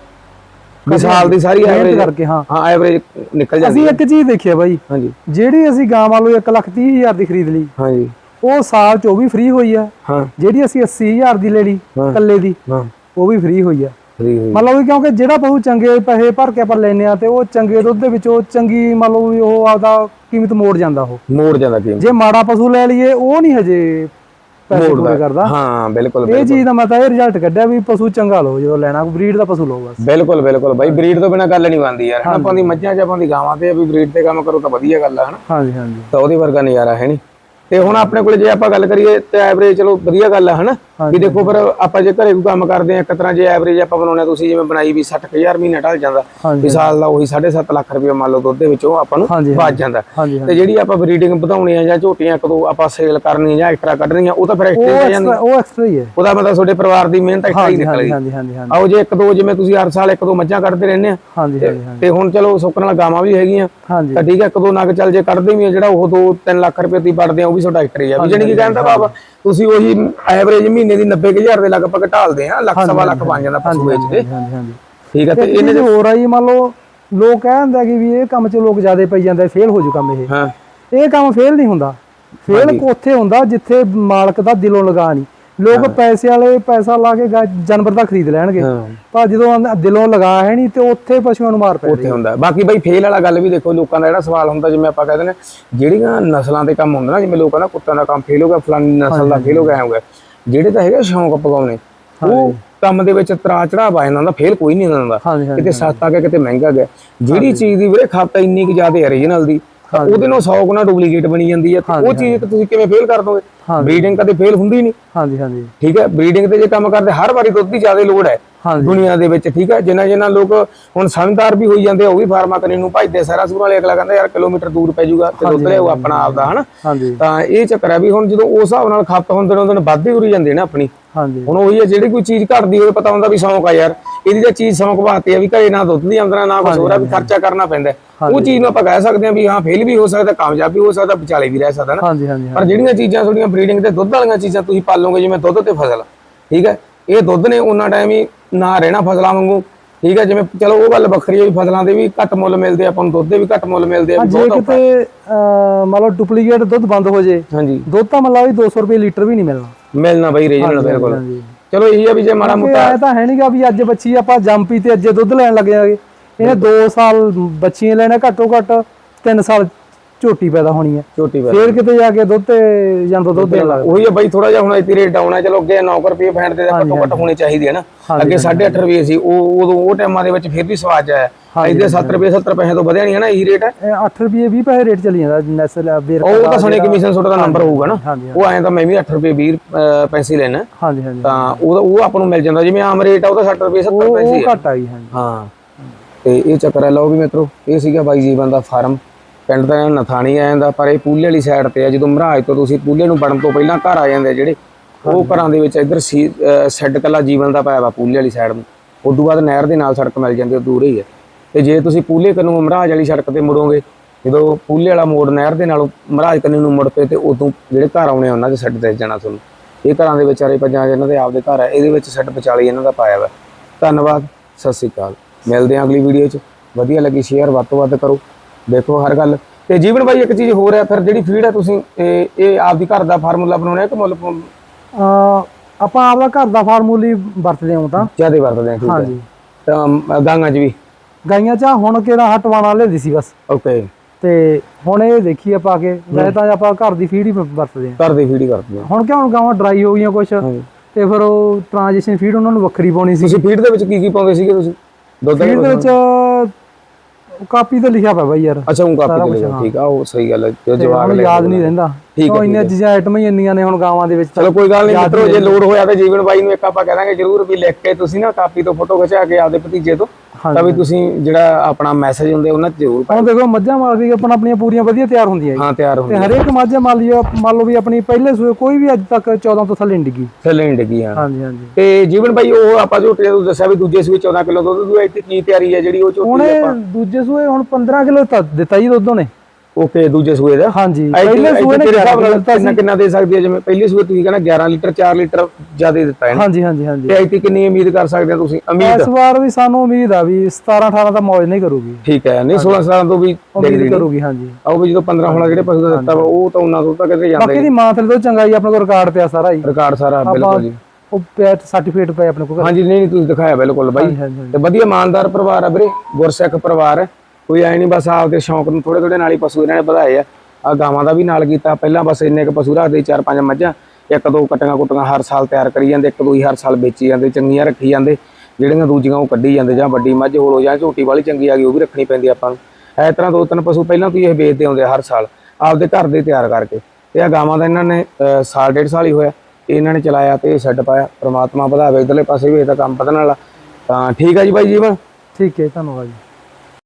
ਵੀ ਸਾਲ ਦੀ ਸਾਰੀ ਮਿਹਨਤ ਐਵਰੇਜ ਕਰਕੇ ਹਾਂ। ਹਾਂ ਐਵਰੇਜ ਨਿਕਲ ਜਾਂਦੀ ਅਸੀਂ ਇੱਕ ਚੀਜ਼ ਦੇਖੀ ਆ ਬਾਈ। ਹਾਂਜੀ। ਜਿਹੜੀ ਅਸੀਂ ਗਾਂ ਮੰਨ ਲਓ 1 ਲੱਖ 30 ਹਜ਼ਾਰ ਦੀ ਖਰੀਦ ਲਈ ਹਾਂਜੀ। ਉਹ ਸਾਲ ਚ ਉਹ ਵੀ ਫ੍ਰੀ ਹੋਈ ਆ। ਹਾਂ। ਜਿਹੜੀ ਅਸੀਂ 80000 ਦੀ ਲੈ ਲਈ ਹਾਂ। ਕੱਲੇ ਦੀ ਹਾਂ। ਉਹ ਵੀ ਫ੍ਰੀ ਹੋਈ ਆ। ਫਰੀ ਹੋਈ। ਮੰਨ ਲਓ ਕਿਉਂਕਿ ਜਿਹੜਾ ਪਸ਼ੂ ਚੰਗੇ ਪੈਸੇ ਭਰ ਕੇ ਆਪਾਂ ਲੈਨੇ ਆ ਤੇ ਉਹ ਚੰਗੇ ਦੁੱਧ ਦੇ ਵਿੱਚ ਉਹ ਚੰਗੀ ਮੰਨ ਲਓ ਵੀ ਉਹ ਆਪਦਾ ਕੀਮਤ ਮੋੜ ਜਾਂਦਾ ਉਹ। ਮੋੜ ਜਾਂਦਾ ਕੀ ਜੇ ਮਾੜਾ ਪਸ਼ੂ ਲੈ ਲਈਏ ਉਹ ਨਹੀਂ ਹਜੇ ਪੈਸੇ ਪੂਰੇ ਕਰਦਾ। ਹਾਂ ਬਿਲਕੁਲ ਇਹ। ਚੀਜ਼ ਦਾ ਮੈਂ ਤਾਂ ਇਹ ਰਿਜ਼ਲਟ ਕੱਢਿਆ ਵੀ ਪਸ਼ੂ ਚੰਗਾ ਲਓ ਜਦੋਂ ਲੈਣਾ ਬਰੀਡ ਦਾ ਪਸ਼ੂ ਲਓ ਬਸ। ਬਿਲਕੁਲ ਬਿਲਕੁਲ ਬਾਈ ਬਰੀਡ ਤੋਂ ਬਿਨਾ ਗੱਲ ਨਹੀਂ ਬਣਦੀ ਯਾਰ। ਹਨਾ ਆਪਾਂ ਦੀ ਮੱਝਾਂ ਚ ਆਪਾਂ ਦੀ ਗਾਵਾਂ ਤੇ ਵੀ ਬਰੀਡ ਤੇ ਕੰਮ ਕਰੋ ਤਾਂ ਵਧੀਆ ਗੱਲ ਆ ਹਨਾ? ਹਾਂਜੀ ਹਾਂਜੀ। ਤਾਂ ਉਹਦੇ ਵਰਗਾ ਨਜ਼ਾਰਾ ਹੈ ਨਹੀਂ। ਤੇ ਹੁਣ ਆਪਣੇ ਕੋਲੇ ਜੇ ਆਪਾਂ ਗੱਲ ਕਰੀਏ ਤੇ ਐਵਰੇਜ ਚਲੋ ਵਧੀਆ ਗੱਲ ਆ ਹਨਾ? ਵੀ ਦੇਖੋ ਫਿਰ ਆਪਾਂ ਜੇ ਘਰੇ ਕੋਈ ਕੰਮ ਕਰਦੇ ਆ ਇੱਕ ਤਰ੍ਹਾਂ ਜੇ ਐਵਰੇਜ ਆਪਾਂ ਬਣਾਉਣੇ ਤੁਸੀਂ ਜਿਵੇਂ ਬਣਾਈ ਵੀ 60000 ਮਹੀਨਾ ਢਲ ਜਾਂਦਾ। ਵੀ ਸਾਲ ਦਾ ਉਹੀ 7.5 ਲੱਖ ਰੁਪਏ ਮੰਨ ਲਓ ਦੁੱਧ ਦੇ ਵਿੱਚੋਂ ਆਪਾਂ ਨੂੰ ਬਚ ਜਾਂਦਾ। ਤੇ ਜਿਹੜੀ ਆਪਾਂ ਬਰੀਡਿੰਗ ਵਧਾਉਣੀ ਆ ਜਾਂ ਝੋਟੀਆਂ ਕਦੋਂ ਆਪਾਂ ਸੇਲ ਕਰਨੀ ਜਾਂ ਐਕਸਟਰਾ ਕੱਢਣੀ ਆ ਉਹ ਤਾਂ ਫਿਰ ਐਕਸਟਰਾ ਜਾਂਦੀ extra- ਉਹ ਐਕਸਟਰਾ ਹੀ ਹੈ। ਉਹਦਾ ਮਤਲਬ ਤੁਹਾਡੇ ਪਰਿਵਾਰ ਦੀ ਮਿਹਨਤ ਐਕਸਟਰਾ ਹੀ ਨਿਕਲ ਹਾਂਜੀ ਗਈ। ਹਾਂਜੀ ਹਾਂਜੀ ਹਾਂਜੀ ਆਓ ਜੇ ਇੱਕ ਦੋ ਜਿਵੇਂ ਤੁਸੀਂ ਹਰ ਸਾਲ ਇੱਕ ਦੋ ਮੱਝਾਂ ਕੱਢਦੇ ਰਹਿੰਦੇ ਆ ਹਾਂਜੀ ਹਾਂਜੀ ਹਾਂਜੀ। ਤੇ ਹੁਣ ਚਲੋ ਸੁੱਕਣ ਵਾਲਾ ਗਾਵਾਂ ਵੀ ਹੈਗੀਆਂ ਤਾਂ ਠੀਕ ਹੈ ਇੱਕ ਦੋ ਨਗ ਚੱਲ ਜੇ ਕੱਢਦੇ ਵੀ ਆ ਜਿਹੜਾ ਉਹ 2-3 ਲੱਖ ਰੁਪਏ ਦੀ ਵੜਦੇ ਆ ਉਹ ਵੀ ਤੁਹਾਡਾ ਐਕਟਰੀ ਆ। ਵੀ ਜਾਨੀ ਕਿ ਕਹਿੰਦਾ ਬਾਬਾ ਤੁਸੀਂ ਉਹੀ ਐਵਰੇਜ ਮਹੀਨੇ ਦੀ 90000 ਦੇ ਲਗਭਗ ਢਾਲਦੇ ਆ ਲੱਖ ਸਵਾ ਲੱਖ ਬਣ ਜਾਂਦਾ ਪਸ਼ੂ ਵੇਚਦੇ ਠੀਕ ਹੈ ਤੇ ਇਹ ਚੀਜ਼ ਹੋਰ ਆਈ ਮੰਨ ਲਓ ਲੋਕ ਕਹਿੰਦੇ ਕਿ ਵੀ ਇਹ ਕੰਮ 'ਚ ਲੋਕ ਜ਼ਿਆਦਾ ਪਈ ਜਾਂਦੇ ਫੇਲ ਹੋ ਜੂ ਕੰਮ ਇਹ। ਹਾਂ। ਇਹ ਕੰਮ ਫੇਲ ਨਹੀਂ ਹੁੰਦਾ। ਫੇਲ ਉੱਥੇ ਹੁੰਦਾ ਜਿੱਥੇ ਮਾਲਕ ਦਾ ਦਿਲੋਂ ਲਗਾ ਨਹੀਂ। ਲੋਕ ਪੈਸੇ ਵਾਲੇ ਪੈਸਾ ਲਾ ਕੇ ਗਾ- ਜਾਨਵਰ ਦਾ ਖਰੀਦ ਲੈਣਗੇ। ਪਰ ਜਦੋਂ ਦਿਲੋਂ ਲਗਾ ਹੈ ਨਹੀਂ ਤੇ ਉੱਥੇ ਪਸ਼ੂਆਂ ਨੂੰ ਮਾਰ ਪੈ ਉੱਥੇ ਹੁੰਦਾ। ਬਾਕੀ ਬਈ ਫੇਲ ਵਾਲਾ ਗੱਲ ਵੀ ਦੇਖੋ ਲੋਕਾਂ ਦਾ ਜਿਹੜਾ ਸਵਾਲ ਹੁੰਦਾ ਜਿਵੇਂ ਆਪਾਂ ਕਹਿੰਦੇ ਨੇ ਜਿਹੜੀਆਂ ਨਸਲਾਂ ਦੇ ਕੰਮ ਹੁੰਦਾ ਨਾ ਜਿਵੇਂ ਲੋਕਾਂ ਦਾ ਕੁੱਤਿਆਂ ਦਾ ਕੰਮ ਫੇਲ ਹੋ ਗਿਆ ਫਲਾਨੀ ਨਸਲ ਦਾ ਫੇਲ ਹੋ ਗਿਆ ਐਂ ਹੋ ਗਿਆ। ਜਿਹੜੇ ਤਾਂ ਹੈਗੇ ਸ਼ੌਂਕ ਪਗਾਉਣੇ ਉਹ ਕੰਮ ਦੇ ਵਿੱਚ ਤਰਾ ਚੜਾ ਪਾ ਜਾਂਦਾ ਫੇਲ ਕੋਈ ਨਹੀਂ ਹਾਂਜੀ ਹਾਂਜੀ। ਕਿਤੇ ਸਸਤਾ ਗਿਆ ਕਿਤੇ ਮਹਿੰਗਾ ਗਿਆ। ਜਿਹੜੀ ਚੀਜ਼ ਦੀ ਵੀਰੇ ਖਪਤ ਇੰਨੀ ਕਿ ਜ਼ਿਆਦਾ origignal ਦੀ ਤਾਂ ਉਹਦੇ ਨਾਲ 100 ਗੁਣਾ ਡੁਪਲੀਕੇਟ ਬਣੀ ਜਾਂਦੀ ਹੈ ਤੇ ਉਹ ਚੀਜ਼ ਤੇ ਤੁਸੀਂ ਕਿਵੇਂ ਫੇਲ ਕਰ ਦੋਗੇ? ਬਰੀਡਿੰਗ ਕਦੇ ਫੇਲ ਹੁੰਦੀ ਨਹੀਂ। ਹਾਂਜੀ ਹਾਂਜੀ। ਠੀਕ ਹੈ? ਬਰੀਡਿੰਗ ਤੇ ਜੇ ਕੰਮ ਕਰਦੇ ਹਰ ਵਾਰੀ ਦੁੱਧ ਦੀ ਜ਼ਿਆਦਾ ਲੋੜ ਹੈ ਦੁਨੀਆ ਦੇ ਵਿੱਚ ਠੀਕ ਹੈ? ਜਿੰਨਾ ਜਿੰਨਾ ਲੋਕ ਹੁਣ ਸਮਝਦਾਰ ਵੀ ਹੋਈ ਜਾਂਦੇ ਉਹ ਵੀ ਫਾਰਮਾ ਕਰੀ ਨੂੰ ਭਜਦੇ ਸਾਰਾ ਸੂਰ ਵਾਲੇ ਅਗਲਾ ਕਹਿੰਦਾ ਯਾਰ ਕਿਲੋਮੀਟਰ ਦੂਰ ਪੈ ਜਾਊਗਾ ਤੇ ਦੁੱਧ ਲਿਆਓ ਆਪਣਾ ਆਪਦਾ ਹਨਾ? ਤਾਂ ਇਹ ਚੱਕਰ ਹੈ ਵੀ ਹੁਣ ਜਦੋਂ ਉਸ ਹਿਸਾਬ ਨਾਲ ਖਪਤ ਹੁੰਦੇ ਨੇ ਦਿਨ ਵੱਧਦੀ ਉਰੀ ਜਾਂਦੇ ਨੇ ਆਪਣੀ। ਹਾਂਜੀ। ਹੁਣ ਉਹੀ ਹੈ ਜਿਹੜੀ ਕੋਈ ਚੀਜ਼ ਘਟਦੀ ਹੋਵੇ ਪਤਾ ਹੁੰਦਾ ਵੀ ਸ਼ੌਂਕ ਆ ਯਾਰ। ਇਹਦੀ ਤਾਂ ਚੀਜ਼ ਸ਼ੌਂਕ ਵਾਸਤੇ ਆ ਵੀ ਘਰੇ ਨਾ ਦੁੱਧ ਦੀ ਆਮਦਨ ਨਾ ਕੁਝ ਹੋਰ ਆ ਵੀ ਖਰਚਾ ਕਰਨਾ ਪੈਂਦਾ ਹੈ। ਉਹ ਚੀਜ਼ ਨੂੰ ਆਪਾਂ ਕਹਿ ਸਕਦੇ ਹਾਂ ਵੀ ਹਾਂ ਫੇਲ ਵੀ ਹੋ ਸਕਦਾ ਕਾਮਯਾਬ ਵੀ ਹੋ ਸਕਦਾ ਵਿਚਾਲੇ ਵੀ ਰਹਿ ਸਕਦਾ ਨਾ ਪਰ ਜਿਹੜੀਆਂ ਚੀਜ਼ਾਂ ਤੁਹਾਡੀਆਂ ਬਰੀਡਿੰਗ ਤੇ ਦੁੱਧ ਵਾਲੀਆਂ ਚੀਜ਼ਾਂ ਤੁਸੀਂ ਪਾਲੋਗੇ ਜਿਵੇਂ ਦੁੱਧ ਤੇ ਫਸਲ ਠੀਕ ਹੈ? ਇਹ ਦੁੱਧ ਨੇ ਉਹਨਾਂ ਟਾਈਮ ਹੀ ਨਾ ਰਹਿਣਾ ਫਸਲਾਂ ਵਾਂਗੂ ਠੀਕ ਹੈ? ਜਿਵੇਂ ਚਲੋ ਉਹ ਗੱਲ ਵੱਖਰੀ ਹੈ ਵੀ ਫਸਲਾਂ ਦੇ ਵੀ ਘੱਟ ਮੁੱਲ ਮਿਲਦੇ ਆਪਾਂ ਨੂੰ ਦੁੱਧ ਦੇ ਵੀ ਘੱਟ ਮੁੱਲ ਮਿਲਦੇ ਆ ਜੇ। ਕਿਤੇ ਮੰਨ ਲਓ ਡੁਪਲੀਕੇਟ ਦੁੱਧ ਬੰਦ ਹੋ ਜੇ ਹਾਂਜੀ। ਦੁੱਧ ਤਾਂ ਮੰਨ ਲਾ ਵੀ 200 ਰੁਪਏ ਲੀਟਰ ਵੀ ਨਹੀਂ ਮਿਲਣਾ। ਮਿਲਣਾ ਬਈ ਰੀਜਨਲ ਬਿਲਕੁਲ। ਚਲੋ ਇਹੀ ਆ ਵੀ ਜੇ ਮਾੜਾ ਮੋਟਾ ਇਹ ਤਾਂ ਹੈ ਨਹੀਂਗਾ ਵੀ ਅੱਜ ਬੱਚੀ ਆਪਾਂ ਜੰਪੀ ਤੇ ਅੱਜੇ ਦੁੱਧ ਲੈਣ ਲੱਗ ਜਾਗੇ ਇਹਨੇ 2 ਸਾਲ ਬੱਚੀਆਂ ਲੈਣਾ ਘੱਟੋ ਘੱਟ 3 ਸਾਲ ਝੋਟੀ ਪੈਦਾ ਹੋਣੀ ਹੈ। ਗੱਲ ਫੇਰ ਕਿਤੇ ਜਾ ਕੇ ਦੁੱਧ ਤੇ ਜਾਂਦਾ ਦੁੱਧ ਦੇਣ ਲੱਗ ਉਹੀ ਆ ਬਈ ਥੋੜਾ ਜਿਹਾ ਹੁਣ ਇੱਥੇ ਰੇਟ ਡਾਊਨ ਹੈ ਚਲੋ ਅੱਗੇ 9 ਰੁਪਏ ਫੈਂਟ ਤੇ ਘੱਟੋ ਘੱਟ ਹੋਣੀ ਚਾਹੀਦੀ ਹੈ ਨਾ। ਅੱਗੇ 8.5 ਰੁਪਏ ਸੀ ਉਹ ਉਦੋਂ ਉਹ ਟਾਈਮਾਂ ਦੇ ਵਿੱਚ ਫਿਰ ਵੀ ਸਵਾਦ ਆਇਆ। ਇਹਦੇ 7 ਰੁਪਏ 70 ਪੈਸੇ ਤੋਂ ਵਧਿਆ ਨਹੀਂ ਹੈ ਨਾ ਇਹੀ ਰੇਟ? ਹੈ ਇਹ 8 ਰੁਪਏ 20 ਪੈਸੇ ਰੇਟ ਚੱਲੀ ਜਾਂਦਾ ਨੈਸਲ ਬੇਰ ਉਹ ਤਾਂ ਸੁਣੇ ਕਮਿਸ਼ਨ ਤੁਹਾਡਾ ਦਾ ਨੰਬਰ ਹੋਊਗਾ ਨਾ। ਉਹ ਐਂ ਤਾਂ ਮੈਂ ਵੀ 8 ਰੁਪਏ 20 ਅਹ, ਪੈਸੇ ਲੈਣਾ। ਹਾਂਜੀ ਹਾਂਜੀ। ਤਾਂ ਉਹ ਉਹ ਆਪਾਂ ਨੂੰ ਮਿਲ ਜਾਂਦਾ। ਜਿਵੇਂ ਆਮ ਰੇਟ ਆ ਉਹਦਾ 60 ਰੁਪਏ 70 ਉਹ ਪੈਸੇ ਉਹ ਹੈ ਘੱਟ ਆ ਗਈ ਹਾਂਜੀ। ਹਾਂ। ਤੇ ਇਹ ਚੱਕਰ ਹੈ ਲਓ ਵੀ ਮਿੱਤਰੋ ਇਹ ਸੀਗਾ ਬਾਈ ਜੀਵਨ ਦਾ ਫਾਰਮ। ਪਿੰਡ ਦਾ ਨਥਾਣੀ ਆ ਜਾਂਦਾ ਪਰ ਇਹ ਪੂਲੇ ਵਾਲੀ ਸਾਈਡ ਤੇ ਆ। ਜਦੋਂ ਮਹਾਰਾਜ ਤੋਂ ਤੁਸੀਂ ਪੂਲੇ ਨੂੰ ਵੜਨ ਤੋਂ ਪਹਿਲਾਂ ਘਰ ਆ ਜਾਂਦੇ ਆ ਜਿਹੜੇ ਉਹ ਘਰਾਂ ਦੇ ਵਿੱਚ ਇੱਧਰ ਸੈੱਡ ਕੱਲਾ ਜੀਵਨ ਦਾ ਪਾਇਆ ਵਾ ਪੂਲੇ ਵਾਲੀ ਸਾਈਡ ਨੂੰ। ਉਦੋਂ ਬਾਅਦ ਨਹਿਰ ਦੇ ਨਾਲ ਸੜਕ ਮਿਲ ਜਾਂਦੀ ਉਹ ਦੂਰ ਹੀ ਹੈ ਤੇ ਜੇ ਤੁਸੀਂ ਪੂਲੇ ਕੰਨੂ ਮਹਾਰਾਜ ਵਾਲੀ ਸੜਕ ਤੇ ਮੁੜੋਗੇ ਜਦੋਂ ਪੂਲੇ ਵਾਲਾ ਮੋੜ ਨਹਿਰ ਦੇ ਨਾਲ ਮਹਾਰਾਜ ਕੰਨੀ ਨੂੰ ਮੁੜ ਪਏ ਤੇ ਉਦੋਂ ਜਿਹੜੇ ਘਰ ਆਉਣੇ ਆ ਉਹਨਾਂ ਦੇ ਸੈੱਡ ਤੇ ਜਾਣਾ ਤੁਹਾਨੂੰ। ਇਹ ਘਰਾਂ ਦੇ ਵਿਚਾਰੇ ਪੰਜਾਂ ਜਿਹਨਾਂ ਦੇ ਆਪਦੇ ਘਰ ਹੈ ਇਹਦੇ ਵਿੱਚ ਸੈੱਡ ਵਿਚਾਲੇ ਇਹਨਾਂ ਦਾ ਪਾਇਆ ਵਾ। ਧੰਨਵਾਦ ਸਤਿ ਸ੍ਰੀ ਅਕਾਲ। ਮਿਲਦੇ ਹਾਂ ਅਗਲੀ ਵੀਡੀਓ 'ਚ। ਵਧੀਆ ਲੱਗੀ ਸ਼ੇਅਰ ਵੱਧ ਤੋਂ ਵੱਧ ਕਰੋ। ਦੇਖੋ ਹਰ ਗੱਲ। ਤੇ ਜੀਵਨ ਬਾਈ ਇੱਕ ਚੀਜ਼ ਹੋਰ ਹੈ ਫਿਰ ਜਿਹੜੀ ਫੀਡ ਹੈ ਤੁਸੀਂ ਇਹ ਆਪਦੀ ਘਰ ਦਾ ਫਾਰਮੂਲਾ ਬਣਾਉਣਾ ਹੈ ਕਿ ਮੁੱਲ ਆਪਾਂ ਆਪਦਾ ਘਰ ਦਾ ਫਾਰਮੂਲੀ ਵਰਤਦੇ ਹਾਂ ਤਾਂ। ਜ਼ਿਆਦਾ ਵਰਤਦੇ ਹਾਂ ਠੀਕ ਹੈ। ਹਾਂਜੀ। ਤਾਂ ਗਾਂਆਂ 'ਚ ਵੀ? ਗਾਈਆਂ ਚ ਹੁਣ ਕਿਹੜਾ ਹਟਵਾਣਾ ਲੈਂਦੀ ਸੀ ਬਸ। ਓਕੇ। ਤੇ ਹੁਣ ਇਹ ਦੇਖੀ ਆ ਪਾ ਕੇ ਵੈਸੇ ਤਾਂ ਆਪਾਂ ਘਰ ਦੀ ਫੀਡ ਹੀ ਵਰਤਦੇ ਹਾਂ। ਘਰ ਦੀ ਫੀਡ ਹੀ ਕਰਦੇ ਹਾਂ। ਹੁਣ ਕਿਉਂ ਹੁਣ ਗਾਵਾਂ ਡਰਾਈ ਹੋ ਗਈਆਂ ਕੁਛ ਹਾਂਜੀ। ਤੇ ਫਿਰ ਉਹ ਟ੍ਰਾਂਜੀਸ਼ਨ ਫੀਡ ਉਹਨਾਂ ਨੂੰ ਵੱਖਰੀ ਪਾਉਣੀ ਸੀ। ਤੁਸੀਂ ਫੀਡ ਦੇ ਵਿੱਚ ਕੀ ਕੀ ਪਾਉਂਦੇ ਸੀਗੇ ਤੁਸੀਂ? ਦੁੱਧ ਦੇ ਵਿੱਚ ਕਾਪੀ ਤੇ ਲਿਖਿਆ ਪਿਆ ਬਾਈ ਯਾਰ। ਅੱਛਾ ਉਹ ਕਾਪੀ ਹਾਂ। ਠੀਕ ਆ ਉਹ ਸਹੀ ਗੱਲ ਹੈ ਜੋ ਤੇ ਜਵਾਬ ਯਾਦ ਨਹੀਂ ਰਹਿੰਦਾ। ਠੀਕ ਹੈ, ਇੰਨੀਆਂ ਚੀਜ਼ਾਂ ਆਈਟਮਾਂ ਹੀ ਇੰਨੀਆਂ ਨੇ ਹੁਣ ਗਾਵਾਂ ਦੇ ਵਿੱਚ ਤਾਂ ਚਲੋ ਕੋਈ ਗੱਲ ਨਹੀਂ ਮਿੱਤਰੋ ਜੇ ਲੋਡ ਹੋਇਆ ਤਾਂ ਜੀਵਨ ਬਾਈ ਨੂੰ ਇੱਕ ਆਪਾਂ ਕਹਾਂਗੇ ਜਰੂਰ ਵੀ ਲਿਖ ਕੇ ਤੁਸੀਂ ਨਾ ਕਾਪੀ ਤੋਂ ਫੋਟੋ ਖਿਚਾ ਕੇ ਆਪਦੇ ਭਤੀਜੇ ਤੋਂ। ਤਾਂ ਵੀ ਤੁਸੀਂ ਜਿਹੜਾ ਆਪਣਾ ਮੈਸੇਜ ਹੁੰਦੇ ਉਹਨਾਂ 'ਚ ਜ਼ਰੂਰ ਪਾਓ। ਦੇਖੋ ਮੱਝਾਂ ਮਾਲ ਵੀ ਆਪਣਾ ਆਪਣੀਆਂ ਪੂਰੀਆਂ ਵਧੀਆ ਤਿਆਰ ਹੁੰਦੀਆਂ ਜੀ। ਹਾਂ ਤਿਆਰ ਤੇ ਹੁੰਦੀ ਹਰੇਕ ਮੱਝ ਮੰਨ ਲਿਓ ਮੰਨ ਲਓ ਵੀ ਆਪਣੀ ਪਹਿਲੇ ਸੂਏ ਕੋਈ ਵੀ ਅੱਜ ਤੱਕ 14 ਤੋਂ ਥੱਲੇ ਨਹੀਂ ਡਿੱਗੀ। ਥੱਲੇ ਨਹੀਂ ਡਿੱਗੀ ਹਾਂ। ਹਾਂਜੀ ਹਾਂਜੀ। ਤੇ ਜੀਵਨ ਬਾਈ ਉਹ ਆਪਾਂ ਝੋਟੇ ਜਦੋਂ ਦੱਸਿਆ ਵੀ ਦੂਜੇ ਸੂਏ 14 ਕਿਲੋ ਦੁੱਧ ਦੂਆ ਇੱਥੇ ਕੀ ਤਿਆਰੀ ਹੈ ਜਿਹੜੀ ਉਹ ਉਹਨੇ ਆਪਾਂ ਦੂਜੇ ਸੂਏ ਹੁਣ 15 ਕਿਲੋ ਦਿੱਤਾ ਜੀ ਦੁੱਧ ਉਹਨੇ। ਓਕੇ ਦੂਜੇ ਸੂਏ ਦਾ। ਹਾਂਜੀ। ਪਹਿਲੇ ਸੂਏ ਨੇ ਹਿਸਾਬ ਨਾਲ ਕਿੰਨਾ ਕਿੰਨਾ ਦੇ ਸਕਦੀ ਹੈ? ਜਿਵੇਂ ਪਹਿਲੀ ਸੂਏ ਤੁਸੀਂ ਕਹਿੰਦਾ 11 ਲੀਟਰ 4 ਲੀਟਰ ਜ਼ਿਆਦਾ ਦਿੱਤਾ ਹੈ ਹਾਂਜੀ ਹਾਂਜੀ ਹਾਂਜੀ। ਤੇ ਇੱਥੇ ਕਿੰਨੀ ਉਮੀਦ ਕਰ ਸਕਦੇ ਆ ਤੁਸੀਂ? ਉਮੀਦ ਇਸ ਵਾਰ ਵੀ ਸਾਨੂੰ ਉਮੀਦ ਆ ਵੀ 17 18 ਦਾ ਮੌਜ ਨਹੀਂ ਕਰੂਗੀ। ਠੀਕ ਹੈ ਨਹੀਂ 16 17 ਤੋਂ ਵੀ ਉਮੀਦ ਕਰੂਗੀ ਹਾਂਜੀ। ਆਓ ਵੀ ਜਦੋਂ 15 16 ਜਿਹੜੇ ਪਸ਼ੂ ਦਾ ਦਿੱਤਾ ਵਾ ਉਹ ਤਾਂ ਉਹਨਾਂ ਤੋਂ ਤਾਂ ਕਿਤੇ ਜਾਂਦਾ ਬਾਕੀ ਦੀ ਮਾਂ ਥਲੇ ਤੋਂ ਚੰਗਾ ਜੀ ਆਪਣੇ ਕੋਲ ਰਿਕਾਰਡ ਪਿਆ ਸਾਰਾ ਜੀ ਰਿਕਾਰਡ ਸਾਰਾ ਬਿਲਕੁਲ ਜੀ। ਉਹ ਸਰਟੀਫਿਕੇਟ ਪਿਆ ਆਪਣੇ ਕੋਲ। ਹਾਂਜੀ ਨਹੀਂ ਨਹੀਂ ਤੁਸੀਂ ਦਿਖਾਇਆ ਬਿਲਕੁਲ ਬਾਈ। ਤੇ ਵਧੀਆ ਇਮਾਨਦਾਰ ਪਰਿਵਾਰ ਆ ਵੀਰੇ ਗੁਰਸਿੱਖ ਪਰਿਵਾਰ। ਹੈ ਕੋਈ ਐ ਨਹੀਂ ਬਸ ਆਪਦੇ ਸ਼ੌਂਕ ਨੂੰ ਥੋੜੇ ਥੋੜੇ ਨਾਲ ਹੀ ਪਸ਼ੂ ਇਹਨਾਂ ਨੇ ਵਧਾਏ ਆ। ਆ ਗਾਵਾਂ ਦਾ ਵੀ ਨਾਲ ਕੀਤਾ। ਪਹਿਲਾਂ ਬਸ ਇੰਨੇ ਕ ਪਸ਼ੂ ਰੱਖਦੇ ਚਾਰ ਪੰਜ ਮੱਝਾਂ। ਇੱਕ ਦੋ ਕਟੀਆਂ ਕੁੱਟੀਆਂ ਹਰ ਸਾਲ ਤਿਆਰ ਕਰੀ ਜਾਂਦੇ, ਇੱਕ ਦੋ ਹੀ ਹਰ ਸਾਲ ਵੇਚੀ ਜਾਂਦੇ, ਚੰਗੀਆਂ ਰੱਖੀ ਜਾਂਦੇ। ਜਿਹੜੀਆਂ ਦੂਜੀਆਂ ਉਹ ਕੱਢੀ ਜਾਂਦੇ, ਜਾਂ ਵੱਡੀ ਮੱਝ ਹੋਲੋ, ਜਾਂ ਝੋਟੀ ਵਾਲੀ ਚੰਗੀ ਆ ਗਈ, ਉਹ ਵੀ ਰੱਖਣੀ ਪੈਂਦੀ ਆਪਾਂ ਨੂੰ। ਇਸ ਤਰ੍ਹਾਂ ਦੋ ਤਿੰਨ ਪਸ਼ੂ ਪਹਿਲਾਂ ਤੋਂ ਹੀ ਇਹ ਵੇਚਦੇ ਆਉਂਦੇ ਆ ਹਰ ਸਾਲ, ਆਪਦੇ ਘਰ ਦੇ ਤਿਆਰ ਕਰਕੇ। ਤੇ ਆ ਗਾਵਾਂ ਦਾ ਇਹਨਾਂ ਨੇ ਸਾਲ, ਡੇਢ ਸਾਲ ਹੀ ਹੋਇਆ। ਇਹਨਾਂ ਨੇ ਚਲਾਇਆ ਤੇ ਛੱਡ ਪਾਇਆ। ਪ੍ਰਮਾਤਮਾ ਵਧਾਵੇ, ਇਧਰਲੇ ਪਾਸੇ ਵੀ ਇਹ ਤਾਂ ਕੰਮ ਵਧਣ ਵਾਲਾ। ਤਾਂ ਠੀਕ ਆ ਜੀ ਬਾਈ ਜੀਵਨ? ਠੀਕ ਹੈ, ਧੰਨਵਾਦ ਜੀ।